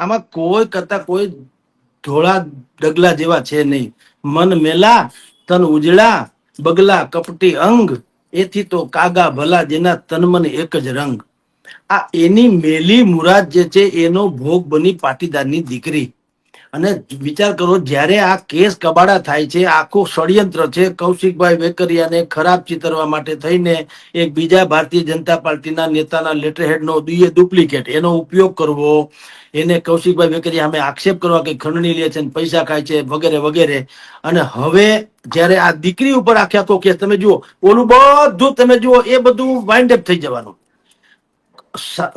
આમાં કોઈ કરતા કોઈ ઢોળા ડગલા જેવા છે નહીં. મન મેલા, તન ઉજળા, બગલા, કપટી અંગ, એથી તો કાગા ભલા જેના તન મન એક જ રંગ. આ એની મેલી મુરાદ જે છે, એનો ભોગ બની પાટીદારની દીકરી. અને વિચાર કરો, જ્યારે આ કેસ કબાડા થાય છે, આખું ષડયંત્ર છે, કૌશિકભાઈ વેકરિયાને ખરાબ ચિતરવા માટે થઈને એક બીજા ભારતીય જનતા પાર્ટીના નેતાના લેટરહેડનો ડુપ્લિકેટ એનો ઉપયોગ કરવો. એને કૌશિકભાઈ વેકરિયા અમે આક્ષેપ કરવા કે ખંડણી લે છે પૈસા ખાય છે, વગેરે વગેરે. અને હવે જ્યારે આ દીકરી ઉપર આખે આખો કેસ, તમે જુઓ, ઓલું બધું તમે જુઓ, એ બધું વાઇન્ડ અપ થઈ જવાનું.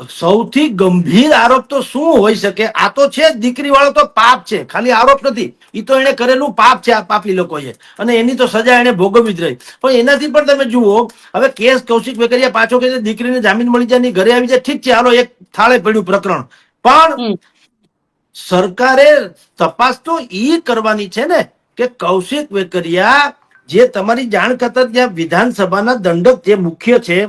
સૌથી ગંભીર આરોપ તો શું હોઈ શકે? આ તો છે દીકરી વાળો તો પાપ છે. ખાલી આરોપ નથી. એ તો એને કરેલું પાપ છે આ પાપી લોકોએ. અને એની તો સજા એને ભોગવવી જ રહી. પણ એનાથી પણ તમે જુઓ હવે કેસ કૌશિક વેકરિયા પાછો કે દીકરીને જામીન મળી જાય ઘરે આવી જાય. ઠીક છે હાલો એક થાળે પડ્યું પ્રકરણ. પણ સરકારે તપાસ તો ઈ કરવાની છે ને કે કૌશિક વેકરિયા જે તમારી જાણ કરતા ત્યાં વિધાનસભાના દંડક જે મુખ્ય છે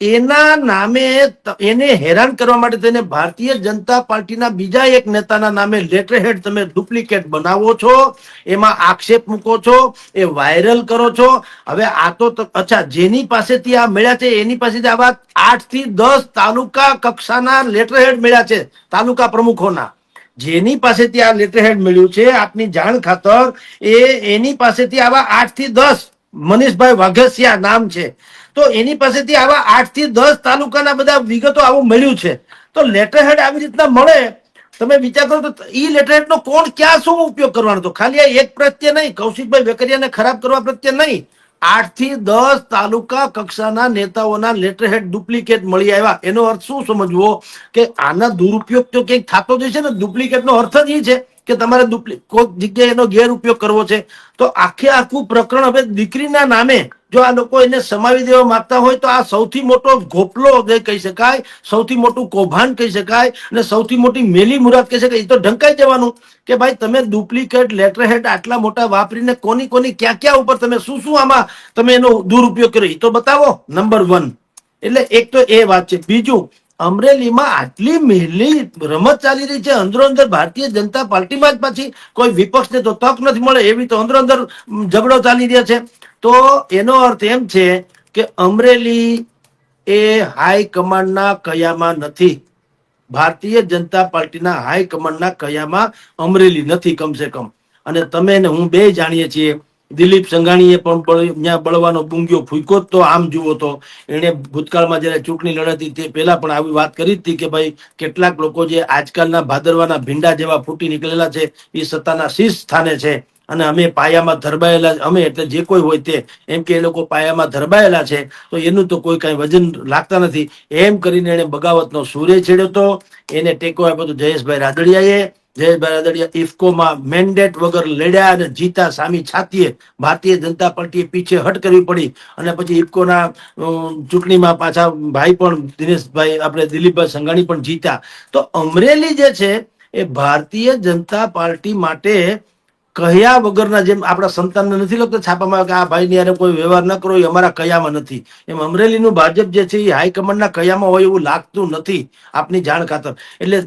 એના નામે એને હેરાન કરવા માટે તેને ભારતીય જનતા પાર્ટીના બીજા એક નેતાના નામે લેટરહેડ તમે ડુપ્લિકેટ બનાવો છો, એમાં આક્ષેપ મૂકો છો, એ વાયરલ કરો છો. હવે આ તો અચ્છા, જેની પાસેથી આ મળ્યા છે, એની પાસેથી આવા આઠથી દસ તાલુકા કક્ષાના લેટરહેડ મળ્યા છે, તાલુકા પ્રમુખોના. જેની પાસેથી આ લેટરહેડ મળ્યું છે, આપની જાણ ખાતર એ એની પાસેથી આવા આઠથી દસ મનીષભાઈ વાઘેસિયા નામ છે. તો એની પાસેથી આવા આઠથી દસ તાલુકાના બધા વિગતો આવું મળ્યું છે. તો લેટરહેડ આવી રીતના મળે. તમે વિચાર કરો તો ઈ લેટરહેડ નો કોણ ક્યાં શું ઉપયોગ કરવાનો હતો? ખાલી આ એક પ્રત્યે નહીં, કૌશિકભાઈ વેકરિયાને ખરાબ કરવા પ્રત્યે નહીં. આઠથી દસ તાલુકા કક્ષાના નેતાઓના લેટરહેડ ડુપ્લિકેટ મળી આવ્યા. એનો અર્થ શું સમજવો? કે આના દુરુપયોગ તો ક્યાંક થતો જ છે ને? ડુપ્લિકેટ નો અર્થ જ એ છે કે તમારે કોઈક જગ્યાએ એનો ગેરઉપયોગ કરવો છે. તો આખે આખું પ્રકરણ હવે દીકરીના નામે જો આ લોકો એને સમાવી દેવા માંગતા હોય તો આ સૌથી મોટો ઘોપલો કહી શકાય, સૌથી મોટું કૌભાંડ કહી શકાય અને સૌથી મોટી મેલી મુરાદ કહી શકાય, એ તો ઢંકાઈ જવાનું કે ભાઈ તમે ડુપ્લિકેટ લેટરહેડ આટલા મોટા વાપરીને કોની કોની ક્યાં ક્યાં ઉપર તમે શું શું આમાં તમે એનો દુરુપયોગ કર્યો? એ તો બતાવો. નંબર વન એટલે એક તો એ વાત છે. બીજું, અમરેલીમાં આટલી મહેલી રમત ચાલી રહી છે. અંદરો અંદર ભારતીય જનતા પાર્ટીમાં જ પાછી કોઈ વિપક્ષને તો તક નથી મળે એવી તો અંદરો અંદર ઝઘડો ચાલી રહ્યા છે. તો એનો અર્થ એમ છે કે અમરેલી એ હાઈ કયામાં નથી. ભારતીય જનતા પાર્ટીના હાઈ કયામાં અમરેલી નથી કમસે કમ. અને તમે ને હું બે જાણીએ છીએ. દિલીપ સંઘાણીએ પણ બળ- બળવાનો ભૂંગ્યો ફૂંક્યો તો આમ જુઓ તો. એણે ભૂતકાળમાં જ્યારે ચૂંટણી લડાતી તે પહેલા પણ આવી વાત કરી હતી કે ભાઈ કેટલાક લોકો જે આજકાલના ભાદરવાના ભીંડા જેવા ફૂટી નીકળેલા છે એ સત્તાના શીર્ષ સ્થાને છે. અને અમે પાયામાં ધરબાયેલા અમે એટલે જે કોઈ હોય તે, એમ કે એ લોકો પાયામાં ધરબાયેલા છે, તો એનું તો કોઈ કાંઈ વજન લાગતા નથી. એમ કરીને એને બગાવતનો સૂર્ય છેડ્યો હતો એને ટેકો આપ્યો હતો જયેશભાઈ રાદડિયાએ. જયેશભાઈ રાદડિયા ઇફકોમાં મેન્ડેટ વગર લડ્યા અને જીતા સામી છાતીએ ભારતીય જનતા પાર્ટીએ પીછે હટ કરવી પડી. અને પછી ઇફકોના ચૂંટણીમાં પાછા ભાઈ પણ દિનેશભાઈ, આપણે દિલીપભાઈ સંઘાણી પણ જીતા. તો અમરેલી જે છે, એ ભારતીય જનતા પાર્ટી માટે કહ્યા વગરના જેમ આપણા સંતાનને નથી લગતા, છાપામાં કે આ ભાઈની યારે કોઈ વ્યવહાર ન કરો, એ અમારા કયામાં નથી. એમ અમરેલીનું ભાજપ જે છે, એ હાઈકમાન્ડના કયામાં હોય એવું લાગતું નથી આપની જાણ ખાતર. એટલે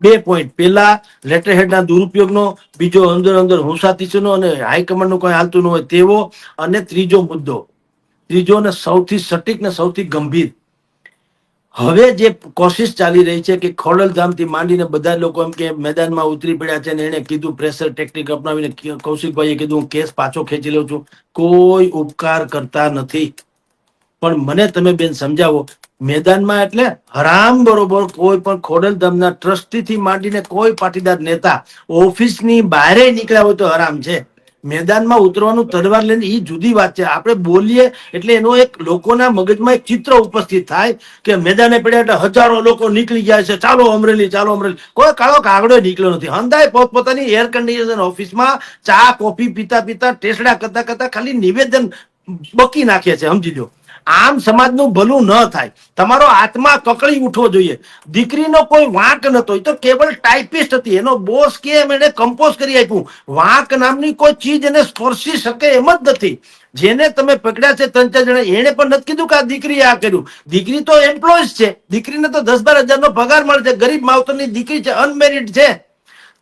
બે- પોઈન્ટ પેલા લેટરહેડના દુરુપયોગનો, બીજો અંદર અંદર હુંસાતીસનો અને હાઈકમાન્ડનું કોઈ હાલતું ન હોય તેવો અને ત્રીજો મુદ્દો. ત્રીજો ને સૌથી સટીક ને સૌથી ગંભીર. હવે જે કોશિશ ચાલી રહી છે કે ખોડલધામથી માંડીને બધા લોકો એમ કે મેદાનમાં ઉતરી પડ્યા છે ને એને કીધું પ્રેશર ટેકનિક અપનાવીને કૌશિકભાઈએ કીધું, હું કેસ પાછો ખેંચી લઉં છું. કોઈ ઉપકાર કરતા નથી. પણ મને તમે બેન સમજાવો, મેદાનમાં એટલે હરામ બરોબર કોઈ પણ ખોડલધામના ટ્રસ્ટીથી માંડીને કોઈ પાટીદાર નેતા ઓફિસની બહારે નીકળ્યા હોય તો હરામ છે. મેદાનમાં ઉતરવાનું તરવાર લઈને એ જુદી વાત છે. આપણે બોલીએ એટલે એનો એક લોકોના મગજમાં એક ચિત્ર ઉપસ્થિત થાય કે મેદાને પડ્યા એટલે હજારો લોકો નીકળી ગયા છે. ચાલો અમરેલી ચાલો અમરેલી. કોઈ કાળો કાગડો નીકળ્યો નથી. હંધાય પોતપોતાની એર કન્ડિશન ઓફિસમાં ચા કોફી પીતા પીતા ટેસડા કરતા કરતા ખાલી નિવેદન બકી નાખે છે. સમજી લો આમ સમાજનું ભલું ન થાય. તમારો આત્મા કકળી ઉઠવો જોઈએ. દીકરીનો કોઈ વાંક નતો એ તો કેવલ ટાઈપિસ્ટ હતી. એનો બોસ કે એમ એને કમ્પોઝ કરી આપ્યું. વાંક નામની કોઈ ચીજ એને સ્પર્શી શકે એમ જ નથી. જેને તમે પકડ્યા છે ત્રણ ચાર જણા એને પણ નથી કીધું કે આ દીકરી આ કર્યું. દીકરી તો એમ્પ્લોય છે. દીકરીને તો દસ બાર હજારનો પગાર મળે છે. ગરીબ માવતરની દીકરી છે. અનમેરિડ છે.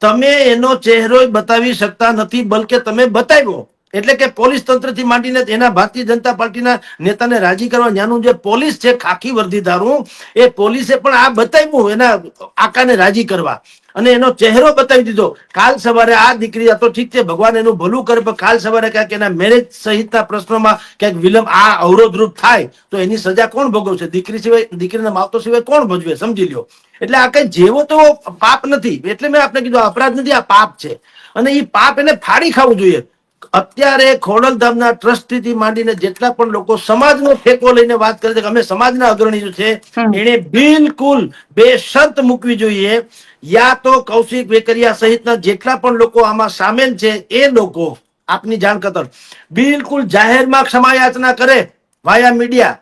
તમે એનો ચહેરો બતાવી શકતા નથી, બલકે તમે બતાવ્યો. એટલે કે પોલીસ તંત્રથી માંડીને એના ભારતીય જનતા પાર્ટીના નેતાને રાજી કરવા ત્યાંનું જે પોલીસ છે ખાખી વર્દીધારું એ પોલીસે પણ આ બતાવ્યું, એના આકાને રાજી કરવા. અને એનો ચહેરો બતાવી દીધો. કાલ સવારે આ દીકરી, આ ઠીક છે, ભગવાન એનું ભલું કરે, પણ કાલ સવારે ક્યાંક એના મેરેજ સહિતના પ્રશ્નોમાં ક્યાંક વિલંબ, આ અવરોધરૂપ થાય, તો એની સજા કોણ ભોગવશે? દીકરી સિવાય, દીકરીના માવતો સિવાય કોણ ભજવે? સમજી લ્યો. એટલે આ કઈ જેવો તો પાપ નથી. એટલે મેં આપણે કીધું અપરાધ નથી, આ પાપ છે. અને એ પાપ એને ફાડી ખાવું જોઈએ. અત્યારે ખોડલધામના ટ્રસ્ટીથી માંડીને જેટલા પણ લોકો સમાજનો ઠેકો લઈને વાત કરે છે કે અમે સમાજના અગ્રણીઓ છે એને બિલકુલ બેશર્ત મૂકવી જોઈએ. યા તો કૌશિક વેકરિયા સહિતના જેટલા પણ લોકો આમાં સામેલ છે એ લોકો આપની જાણ કતર બિલકુલ જાહેરમાં ક્ષમા યાચના કરે વાયા મીડિયા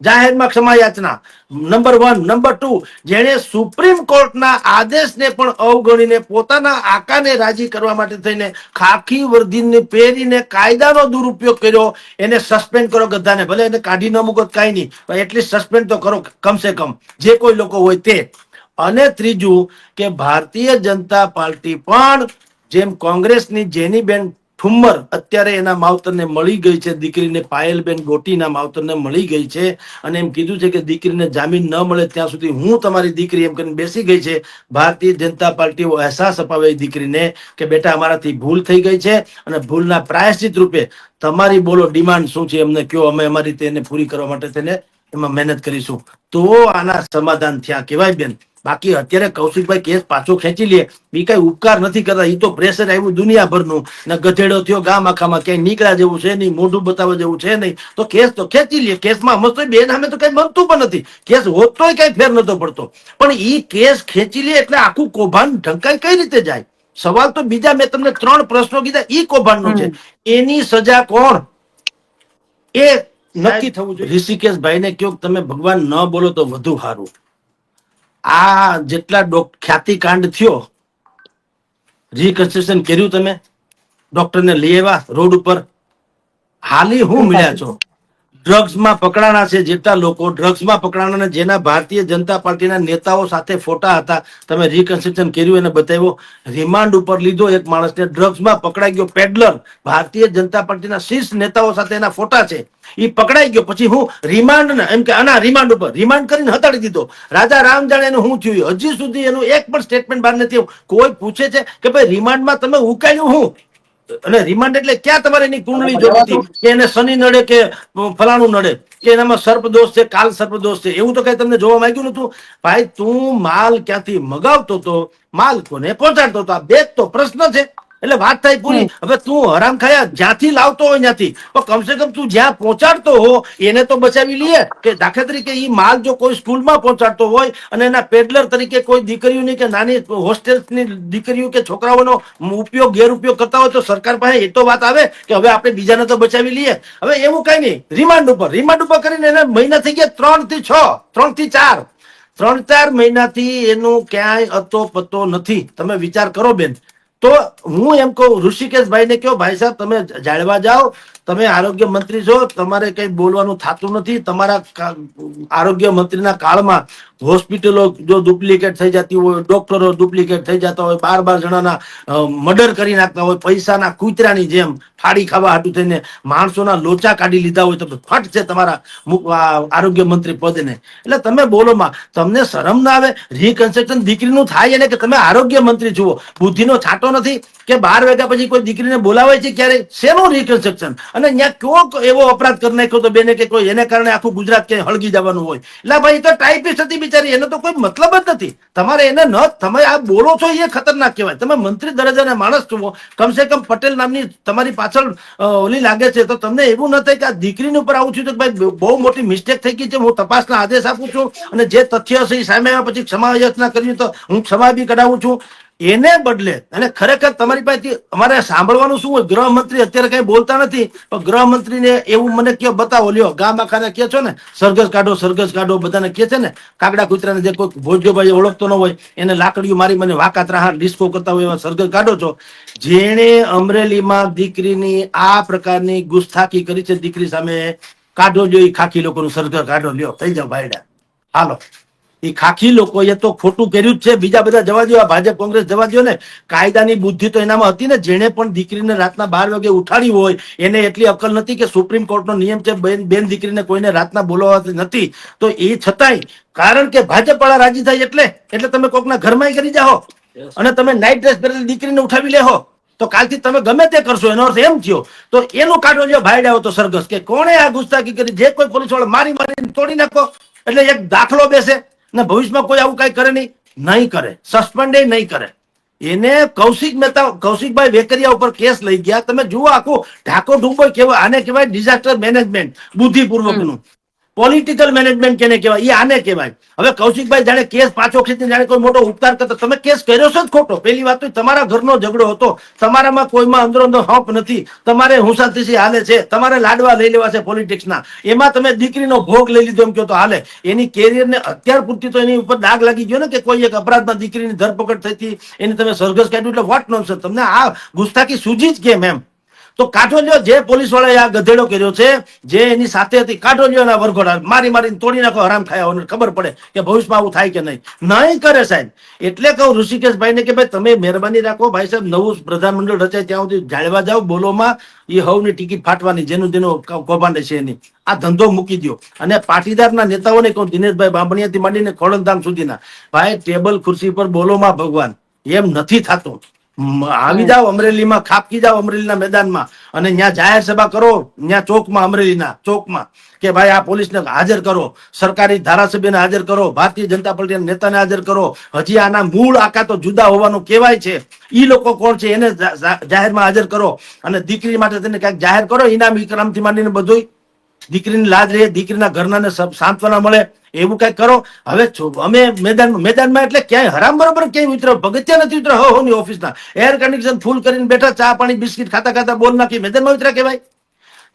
જાહેરમાં ક્ષમા યાચના નંબર વન, નંબર ટુ, જેણે સુપ્રીમ કોર્ટના આદેશને પણ અવગણીને પોતાના આકાને રાજી કરવા માટે થઈને ખાખી વર્દીને પહેરીને કાયદાનો દુરુપયોગ કર્યો. એને સસ્પેન્ડ કરો ગધાને ભલે એને કાઢી ન મૂકો કાંઈ નહીં, પણ એટલીસ્ટ સસ્પેન્ડ તો કરો, કમસે કમ. જે કોઈ લોકો હોય તે. અને ત્રીજું કે ભારતીય જનતા પાર્ટી પણ, જેમ કોંગ્રેસની જેનીબેન ઠુમ્મર અત્યારે એના માવતરને મળી ગઈ છે. દીકરીને પાયલબેન ગોટીના માવતરને મળી ગઈ છે અને એમ કીધું છે કે દીકરીને જામીન ન મળે ત્યાં સુધી હું તમારી દીકરી એમ કરીને બેસી ગઈ છે. ભારતીય જનતા પાર્ટીઓ અહેસાસ અપાવે દીકરીને કે બેટા અમારાથી ભૂલ થઈ ગઈ છે અને ભૂલના પ્રાયશ્ચિત રૂપે તમારી બોલો ડિમાન્ડ શું છે એમને કયો? અમે અમારી રીતે એને પૂરી કરવા માટે તેને એમાં મહેનત કરીશું. તો આના સમાધાન થયા કેવાય બેન. બાકી અત્યારે કૌશિકભાઈ કેસ પાછો ખેંચી લે. બી કઈ ઉપકાર નથી કરતા. એ તો પ્રેશર આવ્યું દુનિયાભરનું. ને ગધેડો થયો ગામ આખામાં, ક્યાંય નીકળ્યા જેવું છે નહીં, મોઢું બતાવવા જેવું છે નહીં. તો કેસ તો ખેંચી લે. કેસમાં મસ્ત બે નામે તો કઈ બનતું પણ નથી. કેસ હોત તોય કઈ ફેર નતો પડતો. પણ ઈ કેસ ખેંચી લે એટલે આખું કૌભાંડ ઢંકાઈ કઈ રીતે જાય? સવાલ તો બીજા મેં તમને ત્રણ પ્રશ્નો કીધા. ઈ કૌભાંડનો છે. એની સજા કોણ? એ નક્કી થવું જોઈએ. ઋષિકેશ ભાઈને કયો તમે ભગવાન ન બોલો તો વધુ સારું. આ જેટલા ડોક- ખ્યાતિકાંડ થયો રિકન્સ્ટ્રક્શન કર્યું તમે? ડોક્ટરને લઈ આવ્યા રોડ ઉપર. હાલી હું મળ્યા છો? ડ્રગ્સમાં પકડાણા છે, જેટલા લોકો ડ્રગ્સમાં પકડાણા જેના ભારતીય જનતા પાર્ટીના નેતાઓ સાથે ફોટા હતા, તમે રિકન્સ્ટ્રક્શન કર્યું એને બતાવ્યો. રિમાન્ડ ઉપર લીધો એક માણસને ડ્રગ્સમાં પકડાઈ ગયો પેડલર ભારતીય જનતા પાર્ટીના શીર્ષ નેતાઓ સાથે એના ફોટા છે. એ પકડાઈ ગયો. પછી હું રિમાન્ડ ને, એમ કે, આના રિમાન્ડ ઉપર. રિમાન્ડ કરીને હટાડી દીધો. રાજા રામ જાણે એનું શું થયું. હજી સુધી એનું એક પણ સ્ટેટમેન્ટ બહાર નથી કોઈ પૂછે છે કે, ભાઈ રિમાન્ડમાં તમે ઉકાળ્યું હું? અને રિમાન્ડ એટલે ક્યાં તમારે એની કુંડળી જોતી કે એને શનિ નડે કે ફલાણું નડે? કે એનામાં સર્પ દોષ છે કાલ સર્પ દોષ છે? એવું તો કઈ તમને જોવા માંગ્યું નતું ભાઈ તું માલ ક્યાંથી મગાવતો તો માલ કોને પહોંચાડતો હતો આ બે તો પ્રશ્ન છે. એટલે વાત થાય પૂરી. હવે તું હરામ ખાયા જ્યાંથી લાવતો હોય ત્યાંથી. તો કમસે કમ તું જ્યાં પહોંચાડતો હો એને તો બચાવી લઈએ કે દાખલા તરીકે એ માલ જો કોઈ સ્કૂલમાં પહોંચાડતો હોય અને એના પેડલર તરીકે કોઈ દીકરીઓની કે નાની હોસ્ટેલની દીકરીઓ કે છોકરાઓનો ઉપયોગ ગેરઉપયોગ કરતા હોય તો સરકાર પાસે એ તો વાત આવે કે હવે આપણે બીજાને તો બચાવી લઈએ. હવે એવું કઈ નહીં. રિમાન્ડ ઉપર. રિમાન્ડ ઉપર કરીને એને મહિના થઈ ગયા ત્રણથી છ. ત્રણથી ચાર. ત્રણ ચાર મહિનાથી એનું ક્યાંય અતો પતો નથી. તમે વિચાર કરો બેન. તો હું એમ કહું ઋષિકેશભાઈ ને કહો, ભાઈ સાહેબ, તમે જાળવા જાઓ. તમે આરોગ્ય મંત્રી છો. તમારે કઈ બોલવાનું થતું નથી. તમારા આરોગ્ય મંત્રીના કાળમાં હોસ્પિટલો જો ડુપ્લિકેટ થઈ જતી હોય, ડોક્ટરો ડુપ્લિકેટ થઈ જતા હોય બાર બાર જણાના મર્ડર કરી નાખતા હોય, પૈસાના કૂતરાની જેમ ફાડી ખાવા હાટું થઈને માણસોના લોચા કાઢી લીધા હોય, તો ફટ છે તમારા આરોગ્ય મંત્રી પદને એટલે તમે બોલો માં, તમને શરમ ના આવે? રિકન્સ્ટ્રક્શન દીકરીનું થાય એને કે તમે આરોગ્ય મંત્રી જુઓ? બુદ્ધિનો છાંટો નથી? કે બાર વાગ્યા પછી કોઈ દીકરીને બોલાવે છે ક્યારે? શેનું રિકન્સ્ટ્રક્શન અને ત્યાં કયો એવો અપરાધ કરી નાખ્યો તો બેને કે કોઈ એને કારણે આખું ગુજરાત ક્યાંય હળગી જવાનું હોય? એટલે ભાઈ તો ટાઈપિસ્ટ હતી બિચારી એનો તો કોઈ મતલબ જ નથી. તમારે એને ન, તમે આ બોલો છો એ ખતરનાક કહેવાય. તમે મંત્રી દરજ્જાના માણસ છો. કમસે કમ પટેલ નામની તમારી પાછળ ઓલી લાગે છે. તો તમને એવું ન થાય કે આ દીકરીની ઉપર આવું છું તો ભાઈ બહુ મોટી મિસ્ટેક થઈ ગઈ છે. હું તપાસના આદેશ આપું છું. અને જે તથ્ય છે એ સામે પછી ક્ષમા યચના કરવી તો હું ક્ષમા બી કઢાવું છું. એને બદલે, અને ખરેખર તમારી પાસેથી અમારે સાંભળવાનું શું હોય? ગૃહમંત્રી અત્યારે કઈ બોલતા નથી, પણ ગૃહમંત્રીને એવું મને કયો, બતાવો, લ્યો, ગામ આખાને કે છો ને, સરઘસ કાઢો સરઘસ કાઢો, બધાને કે છે ને, કાગડા કૂતરાને જે કોઈ ભોજ્યોભાઈ ઓળખતો ન હોય, એને લાકડીઓ મારી મને વાકાતરા હાથ ડિસ્કો કરતા હોય એવા સરઘસ કાઢો છો. જેણે અમરેલીમાં દીકરીની આ પ્રકારની ગુસ્તાખી કરી છે, દીકરી સામે કાઢો જોઈ એ ખાખી લોકોનું સરઘસ કાઢો લ્યો, થઈ જાઓ ભાઈડા. હાલો. એ ખાખી લોકોએ તો ખોટું કર્યું જ છે. બીજા બધા જવા દો આ ભાજપ કોંગ્રેસ જવા દો ને કાયદાની બુદ્ધિ તો એનામાં હતી ને જેણે પણ દીકરીને રાતના બાર વાગે ઉઠાડી હોય એને એટલી અકલ નથી કે સુપ્રીમ કોર્ટનો નિયમ છે બેન બેન દીકરીને કોઈને રાતના બોલાવવા નથી. તો એ છતાંય કારણ કે ભાજપ વાળા રાજી થાય એટલે એટલે તમે કોકના ઘરમાં કરી જાઓ. અને તમે નાઇટ ડ્રેસ પહેરેલી દીકરીને ઉઠાવી લેહો. તો કાલથી તમે ગમે તે કરશો એનો અર્થ એમ થયો. તો એનો કાઢો જો ભાઈડાયો તો સરઘસ કે કોણે આ ગુસ્તાકી કરી? જે કોઈ પોલીસ વાળો મારી મારીને તોડી નાખો એટલે એક દાખલો બેસે. ને, ભવિષ્યમાં કોઈ આવું કઈ કરે નહીં. નહીં કરે. સસ્પેન્ડ નહીં કરે. એને કૌશિક મહેતા, કૌશિકભાઈ વેકરિયા ઉપર કેસ લઈ ગયા. તમે જુઓ આખું ઢાકો ઢૂંબો કેવો આને કહેવાય ડિઝાસ્ટર મેનેજમેન્ટ બુદ્ધિપૂર્વકનું. પોલિટિકલ મેનેજમેન્ટ કેને કહેવાય? એ આને કહેવાય. હવે કૌશિકભાઈ જાણે કેસ પાછો ખેંચીને જાણે કોઈ મોટો ઉપકાર કરતો. તમે કેસ કર્યો છો જ ખોટો. પેલી વાત તો તમારા ઘરનો ઝઘડો હતો. તમારામાં કોઈમાં અંદરો અંદર હપ નથી. તમારે હુંસાતીસી હાલે છે. તમારે લાડવા લઈ લેવા છે પોલિટિક્સના. એમાં તમે દીકરીનો ભોગ લઈ લીધો એમ કહો તો હાલે. એની કેરિયરને અત્યાર પૂરતી તો એની ઉપર દાગ લાગી ગયો ને કે કોઈ એક અપરાધમાં દીકરીની ધરપકડ થઈ હતી. એની તમે સરઘસ કાઢ્યું. એટલે વોટ નોન તમને આ ગુસ્સાકી સૂજી જ કેમ એમ? તો કાઢો જે પોલીસ વાળાએ આ ગધેડો કર્યો છે, જે એની સાથે હતી કાઢો વરઘોડા મારી મારીને તોડી નાખો, હરામ ખાયા ખબર પડે કે ભવિષ્યમાં આવું થાય કે નહીં. નહીં કરે સાહેબ. એટલે કહું ઋષિકેશભાઈને કે ભાઈ, તમે મહેરબાની રાખો, ભાઈ સાહેબ, નવું પ્રધાનમંડળ રચાય ત્યાં સુધી જાળવા જાઓ, બોલોમાં એ હવની ટિકિટ ફાટવાની, જેનું જેનું કૌભાંડ છે એની. આ ધંધો મૂકી દો અને પાટીદારના નેતાઓને કહું, દિનેશભાઈ બાંભણિયાથી માંડીને ખોડલધામ સુધીના, ભાઈ, ટેબલ, ખુરશી પર બોલોમાં ભગવાન. એમ નથી થતું. આવી જાઓ અમરેલીમાં ખાપકી જાઓ અમરેલીના મેદાનમાં અને ત્યાં જાહેર સભા કરો ત્યાં ચોકમાં અમરેલીના, ચોકમાં કે ભાઈ આ પોલીસને હાજર કરો, સરકારી ધારાસભ્યને હાજર કરો, ભારતીય જનતા પાર્ટીના નેતાને હાજર કરો. હજી આના મૂળ આકા તો જુદા હોવાનું કહેવાય છે. એ લોકો કોણ છે એને જાહેરમાં હાજર કરો અને દીકરી માટે તેને ક્યાંક જાહેર કરો ઇનામ વિક્રમથી માંડીને બધું દીકરીની લાજ રહે, દીકરીના ઘરનાને સાંત્વના મળે. એવું કઈ કરો? હવે અમે મેદાન, મેદાનમાં એટલે ક્યાંય હરામ બરોબર ક્યાંય ઉતરો, ભગત્યા નથી ઉતરો. હો ની ઓફિસના. એર કન્ડિશન ફૂલ કરીને બેઠા, ચા, પાણી, બિસ્કિટ ખાતા ખાતા બોલ નાખી મેદાનમાં ઉતર્યા કહેવાય.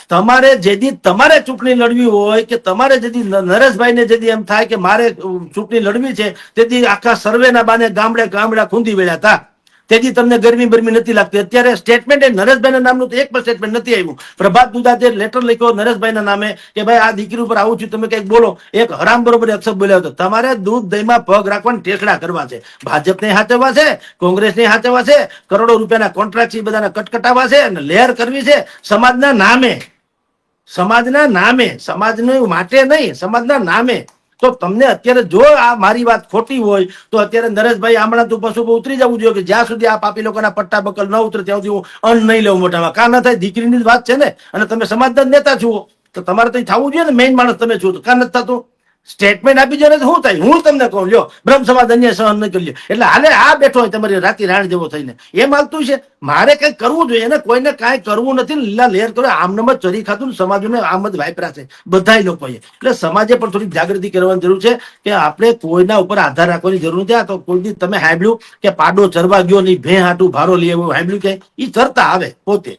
તમારે જેથી તમારે ચૂંટણી લડવી હોય કે તમારે જેથી નરેશભાઈને જેથી એમ થાય કે મારે ચૂંટણી લડવી છે તેથી આખા સર્વેના બાને ગામડે ગામડા ખૂંદી વેળ્યા હતા. તેથી તમને ગરમી બરમી નથી લાગતી. અત્યારે સ્ટેટમેન્ટ એ નરેશભાઈના નામનું તો એક પણ સ્ટેટમેન્ટ નથી આવ્યું. પ્રભાત દુધાતે લેટર લખ્યો નરેશભાઈના નામે કે ભાઈ, આ દીકરી ઉપર આવું છું, તમે કંઈક બોલો. એક હરામ બરોબર અક્ષર બોલ્યો હતો. તમારે દૂધ દહીંમાં પગ રાખવાના ટેસડા કરવા છે. ભાજપને હાચવવા છે, કોંગ્રેસને હાચવવા છે, કરોડો રૂપિયાના કોન્ટ્રાક્ટ છે બધાને કટકટાવવા છે અને લહેર કરવી છે સમાજના નામે. સમાજના નામે. સમાજનું માટે નહીં, સમાજના નામે. તો તમને અત્યારે જો આ મારી વાત ખોટી હોય, તો અત્યારે નરેશભાઈ આમણા તું પશુ ઉતરી જવું જોઈએ કે જ્યાં સુધી આ પાપી લોકોના પટ્ટા બકલ ન ઉતરે, ત્યાં સુધી હું અન્ન નહીં લઉં મોટામાં કા ના થાય, દીકરીની વાત છે ને? અને તમે સમાજના નેતા છો. તો તમારે તો થવું જોઈએ ને મેઇન માણસ તમે છો તો. કા નથી થતું? સ્ટેટમેન્ટ આપી દો ને શું થાય? હું તમને કહું જો બ્રહ્મ સમાજ અન્ય સહન નહીં કરી એટલે હાલે આ બેઠો હોય તમારી રાતી રાણ જેવો થઈને. એ માગતું છે? મારે કઈ કરવું જોઈએ? ને કોઈને કાંઈ કરવું નથી લીલા લેર કરો આમનામ જ ચરી ખાતું ને આમ જ વાપરા છે. બધાય લોકોએ. એટલે સમાજે પણ થોડી જાગૃતિ કરવાની જરૂર છે કે આપણે કોઈના ઉપર આધાર રાખવાની જરૂર નથી. આ તો કોઈ તમે હાંભળ્યું કે પાડો ચરવા ગયો નહીં, ભે હાટું ભારો લઈ આવ્યો. હાંભળ્યું કે? એ ચરતા આવે પોતે.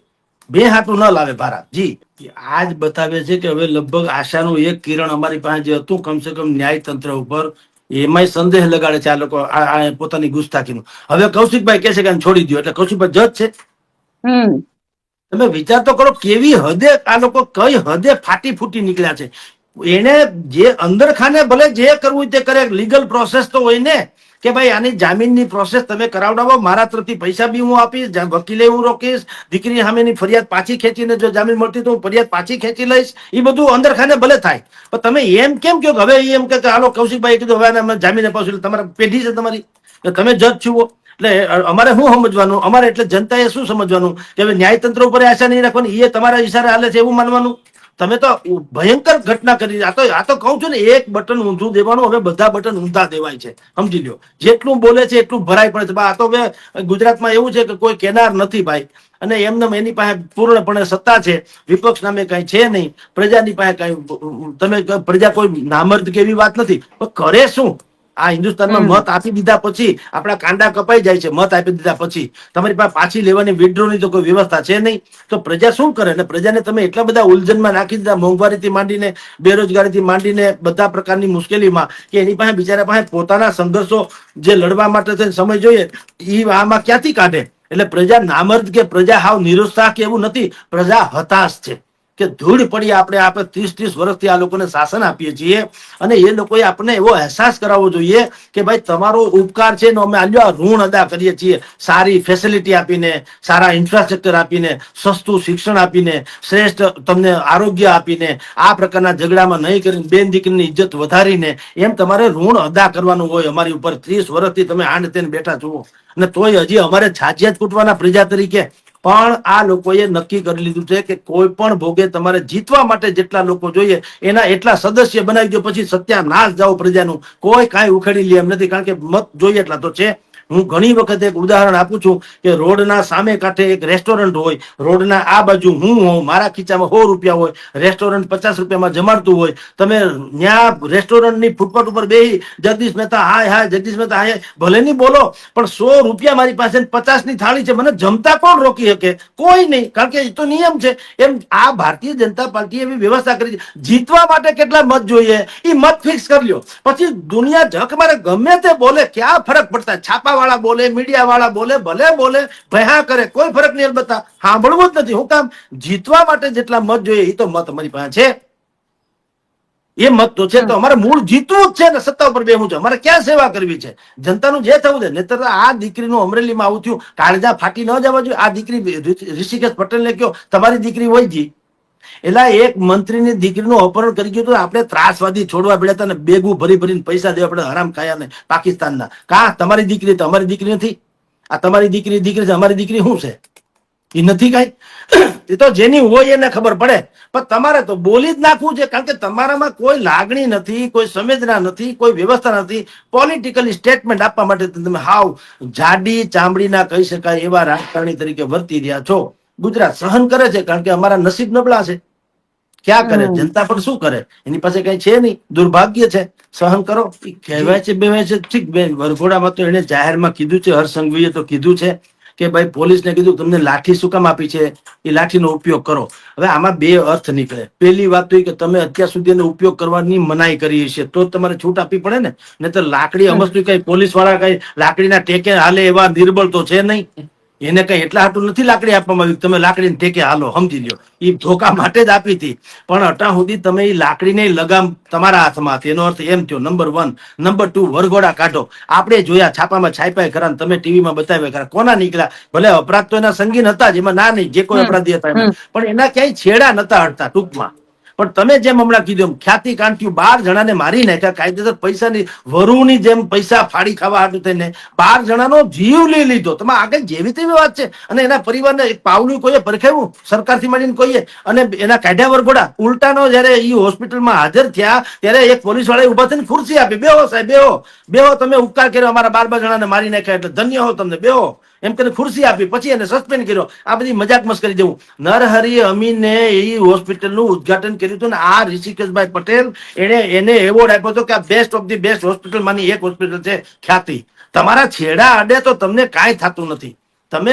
બે હાટું ન લાવે ભારા જી. આજ બતાવે છે કે હવે લગભગ આશાનું એક કિરણ અમારી પાસે જે હતું કમસે કમ ન્યાયતંત્ર ઉપર એમાંય સંદેહ લગાડે છે આ લોકો આ- આ પોતાની ગુસ્તાખીનું. હવે કૌશિકભાઈ કે છે કે છોડી દો એટલે કૌશિકભાઈ જજ છે. હમ. તમે વિચાર તો કરો કેવી હદે આ લોકો કઈ હદે ફાટી ફૂટી નીકળ્યા છે. એને જે અંદર ખાને ભલે જે કરવું તે કરે લીગલ પ્રોસેસ તો હોય ને કે ભાઈ આની જામીનની પ્રોસેસ તમે કરાવડાવો, મારા તરફથી પૈસા બી હું આપીશ વકીલે હું રોકીશ દીકરી સામેની ફરિયાદ પાછી ખેંચીને જો જામીન મળતી તો હું ફરિયાદ પાછી ખેંચી લઈશ. એ બધું અંદર ખાને ભલે થાય. પણ તમે એમ કેમ કહો હવે એમ કે, હાલો કૌશિકભાઈ કીધું, હવે અમે જામીન અપાવશું. તમારા પેઢી છે તમારી. તમે જજ છુઓ એટલે અમારે શું સમજવાનું? અમારે એટલે જનતાએ શું સમજવાનું? કે હવે ન્યાયતંત્ર ઉપર આશા નહીં રાખવાની? એ તમારા ઈશારે હાલે છે એવું માનવાનું? તમે તો ભયંકર ઘટના કરી આ તો આ તો કહું છું ને, એક બટન ઊંધું દેવાનું, હવે બધા બટન ઊંધા દેવાય છે. સમજી લો જેટલું બોલે છે એટલું ભરાય પડે છે. આ તો હવે ગુજરાતમાં એવું છે કે કોઈ કેનાર નથી ભાઈ. અને એમને એની પાસે પૂર્ણપણે સત્તા છે. વિપક્ષ નામે કઈ છે નહીં. પ્રજાની પાસે કઈ તમે પ્રજા કોઈ નામર્દ કે એવી વાત નથી. કરે શું? આ હિન્દુસ્તાનમાં મત આપી દીધા પછી આપણા કાંડા કપાઈ જાય છે મત આપી દીધા પછી. તમારી પાસે પાછી લેવાની વિડ્રોની તો કોઈ વ્યવસ્થા છે નહીં. તો પ્રજા શું કરે? ને પ્રજાને તમે એટલા બધા ઉલઝનમાં નાખી દીધા મોંઘવારીથી માંડીને બેરોજગારીથી માંડીને બધા પ્રકારની મુશ્કેલીમાં કે એની પાસે બિચારા પાસે પોતાના સંઘર્ષો જે લડવા માટે થઈને સમય જોઈએ એ આમાં ક્યાંથી કાઢે? એટલે પ્રજા નામર્દ કે પ્રજા હાવ નિરુત્સાહ કે એવું નથી. પ્રજા હતાશ છે. કે ધૂળ પડી આપણે આપણે ત્રીસ ત્રીસ વર્ષથી આ લોકોને શાસન આપીએ છીએ અને એ લોકોએ આપણને એવો અહેસાસ કરાવવો જોઈએ કે ભાઈ તમારો ઉપકાર છે અમે ઋણ અદા કરીએ છીએ. સારી ફેસિલિટી આપીને, સારા ઇન્ફ્રાસ્ટ્રક્ચર આપીને, સસ્તું શિક્ષણ આપીને, શ્રેષ્ઠ તમને આરોગ્ય આપીને, આ પ્રકારના ઝઘડામાં નહીં કરીને, બેન દીકરીની ઇજ્જત વધારીને એમ તમારે ઋણ અદા કરવાનું હોય અમારી ઉપર. ત્રીસ વર્ષથી તમે આંડ તેને બેઠા જુઓ અને તોય હજી અમારે છાજિયાત કૂટવાના પ્રજા તરીકે પણ આ લોકોએ નક્કી કરી લીધું છે કે કોઈ પણ ભોગે તમારે જીતવા માટે જેટલા લોકો જોઈએ, એના એટલા સદસ્ય બનાવી દો, પછી સત્યાનાશ જાઓ પ્રજાનું. કોઈ કાંઈ ઉખેડી લે એમ નથી, કારણ કે મત જોઈએ એટલા તો છે. હું ઘણી વખત એક ઉદાહરણ આપું છું કે રોડના સામે કાંઠે એક રેસ્ટોરન્ટ હોય, રોડના આ બાજુ હું હોઉં, મારા ખીચામાં સો રૂપિયા હોય રેસ્ટોરન્ટ પચાસ રૂપિયામાં જમાડતું હોય, તમે ત્યાં રેસ્ટોરન્ટની ફૂટપાથ ઉપર બેહી જગદીશ મહેતા, હાય હાય, જગદીશ મહેતા, હાય ભલે નહીં બોલો, પણ સો રૂપિયા મારી પાસે પચાસની થાળી છે, મને જમતા કોણ રોકી શકે? કોઈ નહીં, કારણ કે એ તો નિયમ છે. એમ આ ભારતીય જનતા પાર્ટી એવી વ્યવસ્થા કરી છે. જીતવા માટે કેટલા મત જોઈએ? એ મત ફિક્સ કરી લ્યો. પછી દુનિયા જક મારે ગમે તે બોલે, ક્યાં ફરક પડતા છાપા વાળા બોલે, મીડિયા વાળા બોલે, ભલે બોલે, ભયા કરે, કોઈ ફરક નહીં બતા સાંભળવું જ નથી. હું કામ જીતવા માટે જેટલા મત જોઈએ એ તો મત અમારી પાસે છે. એ મત તો છે, તો અમારે મૂળ જીતવું જ છે ને સત્તા ઉપર બેવું છે. અમારે ક્યાં સેવા કરવી છે? જનતાનું જે થવું છે, નહીતર આ દીકરીનું અમરેલીમાં આવું થયું. કાળજા ફાટી ન જવા જોઈએ. આ દીકરી ઋષિકેશ પટેલને કયો તમારી દીકરી હોય જી. એલા, એક મંત્રીની દીકરીનું અપહરણ કરી ગયું હતું આપણે ત્રાસવાદી છોડવા પડ્યા હતા બેગું ભરી ભરીને પૈસા દેવા આપણે હરામ ખાયા ને પાકિસ્તાનના. કા? તમારી દીકરી તમારી દીકરી નથી. આ તમારી દીકરી દીકરી છે, અમારી દીકરી શું છે? એ નથી કઈ? એ તો જેની હોય એને ખબર પડે. પણ તમારે તો બોલી જ નાખવું છે, કારણ કે તમારામાં કોઈ લાગણી નથી, કોઈ સંવેદના નથી, કોઈ વ્યવસ્થા નથી. પોલિટિકલી સ્ટેટમેન્ટ આપવા માટે તમે હાવ જાડી ચામડીના કહી શકાય એવા રાજકારણી તરીકે વર્તી રહ્યા છો. ગુજરાત સહન કરે છે કારણ કે અમારા નસીબ નબળા છે. ક્યાં કરે? જનતા પણ શું કરે? એની પાસે કઈ છે નહીં. દુર્ભાગ્ય છે. સહન કરો. કહેવાય છે બેવાય છે. ઠીક બે વરઘોડામાં તો એને જાહેરમાં કીધું છે હર્ષ તો કીધું છે કે ભાઈ પોલીસને કીધું તમને લાઠી શું કામ આપી છે? એ લાઠીનો ઉપયોગ કરો. હવે આમાં બે અર્થ નીકળે. પહેલી વાત તો એ કે તમે અત્યાર સુધી એનો ઉપયોગ કરવાની મનાઈ કરી છે તો તમારે છૂટ આપવી પડે ને. તો લાકડી અમસ્તું કઈ પોલીસવાળા કઈ લાકડીના ટેકે હાલે એવા નિર્બળ તો છે નહીં. એને કઈ એટલા હાટું નથી લાકડી આપવામાં આવી તમે લાકડીને ટેકે હાલો સમજી લ્યો. એ ધોકા માટે જ આપી હતી. પણ અટા સુધી તમે એ લાકડીને લગામ તમારા હાથમાં હતી. એનો અર્થ એમ થયો નંબર વન નંબર ટુ વરઘોડા કાઢો. આપણે જોયા છાપામાં છાપાય ખરા તમે ટીવીમાં બતાવ્યા ખરા. કોના નીકળ્યા? ભલે અપરાધ તો એના સંગીન હતા જ એમાં ના નહીં જે કોઈ. અપરાધી હતા પણ એના ક્યાંય છેડા નતા હટતા ટૂંકમાં. પણ તમે જેમ હમણાં કીધું ખ્યાતિ કાંટ્યું બાર જણાને મારી નાખ્યા, કાયદેસર પૈસાની વરુની જેમ પૈસા ફાડી ખાવા હાટું થઈને બાર જણાનો જીવ લઈ લીધો. તમે આગળ જેવી તેવી વાત છે. અને એના પરિવારને એક પાવલું કોઈએ પરખેવું? સરકારથી માંડીને કોઈએ? અને એના કાઢ્યા વરઘોડા? ઉલટાનો જયારે એ હોસ્પિટલમાં હાજર થયા, ત્યારે એક પોલીસ વાળાએ ઊભા થઈને ખુરશી આપી. બેહો સાહેબ, બેહો. બેહો, તમે ઉપકાર કર્યો. અમારા બાર બાર જણાને મારી નાખ્યા એટલે ધન્ય હો તમને. બેહો. એમ કરીને ખુરશી આપી પછી એને સસ્પેન્ડ કર્યો. આ બધી મજાક મસ્કરી જેવું. નરહરી અમીને એ હોસ્પિટલનું ઉદઘાટન કર્યું હતું ને આ ઋષિકેશભાઈ પટેલ એને એને એવોર્ડ આપ્યો હતો કે આ best of the best hospital માંની એક હોસ્પિટલ છે ખ્યાતિ. તમારા છેડા અડે તો તમને કાંઈ થતું નથી. તમે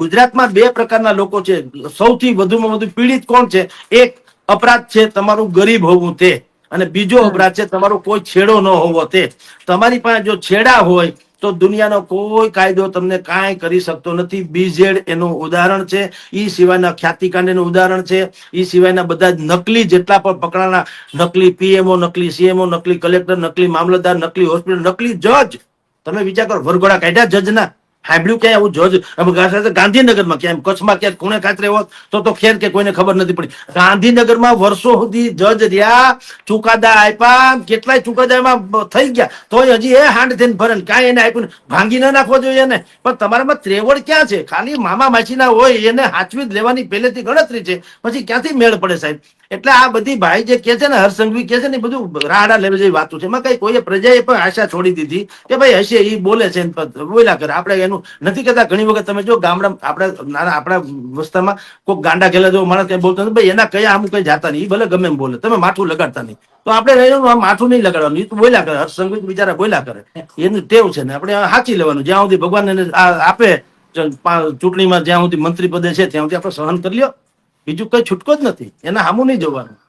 ગુજરાતમાં બે પ્રકારના લોકો છે. સૌથી વધુમાં વધુ પીડિત કોણ છે? એક અપરાધ છે તમારું ગરીબ હોવું તે. અને બીજો અપરાધ છે તમારો કોઈ છેડો ન હોવો તે. તમારી પાસે જો છેડા હોય તો દુનિયાનો કોઈ કાયદો તમને કાંઈ કરી શકતો નથી. બીઝેડ એનું ઉદાહરણ છે. ઈ સિવાયના ખ્યાતિકાંડનું ઉદાહરણ છે. ઈ સિવાયના બધા જ નકલી જેટલા પણ પકડાના નકલી પીએમઓ નકલી સીએમઓ નકલી કલેક્ટર, નકલી મામલતદાર, નકલી હોસ્પિટલ, નકલી જજ. તમે વિચાર કરો, વરઘોડા કાઢ્યા જજના? સાંભળ્યું ક્યાંય આવું જજ? ગાંધીનગરમાં ક્યાંય કચ્છમાં ક્યાંક ખૂણે ખાતરે હોત, તો તો ખેર કે કોઈને ખબર નથી પડી. ગાંધીનગરમાં વર્ષો સુધી જજ રહ્યા, ચુકાદા આપ્યા કેટલાય ચુકાદા એમાં થઈ ગયા. તોય હજી એ હાંડ થઈને ભરે કાંઈ એને આપ્યું ભાંગી ના નાખવો જોઈએ ને પણ તમારામાં ત્રેવડ ક્યાં છે? ખાલી મામા માછીના હોય, એને હાચવી જ લેવાની પહેલેથી ગણતરી છે. પછી ક્યાંથી મેળ પડે સાહેબ? એટલે આ બધી ભાઈ જે કે છે ને હરસંઘવી કે છે ને બધું રાડા લેવલ જેવી વાતો છે. એમાં કઈ કોઈ પ્રજાએ પણ આશા છોડી દીધી કે ભાઈ હશે એ બોલે છે બોલ્યા કરે. આપણે એનું નથી કહેતા. ઘણી વખત તમે જો ગામડા આપણા નાના, આપણા વિસ્તારમાં કોઈ ગાંડા ઘેલા જો માણસ ત્યાં બોલતો ભાઈ, એના કયા અમુક કઈ જાતા નહીં. એ ભલે ગમે એમ બોલે. તમે માથું લગાડતા નહીં. તો આપણે રહ્યું આ માથું નહીં લગાડવાનું. એ તો બોલ્યા કરે. હર્ષસંઘવી બિચારા બોલ્યા કરે. એનું ટેવ છે ને, આપણે સાચી લેવાનું. જ્યાં સુધી ભગવાન એને આપે ચૂંટણીમાં જ્યાં સુધી મંત્રી પદે છે, ત્યાં સુધી આપણે સહન કરી લ્યો. બીજું કઈ છૂટકો જ નથી. એના સામું નહીં જોવાનું.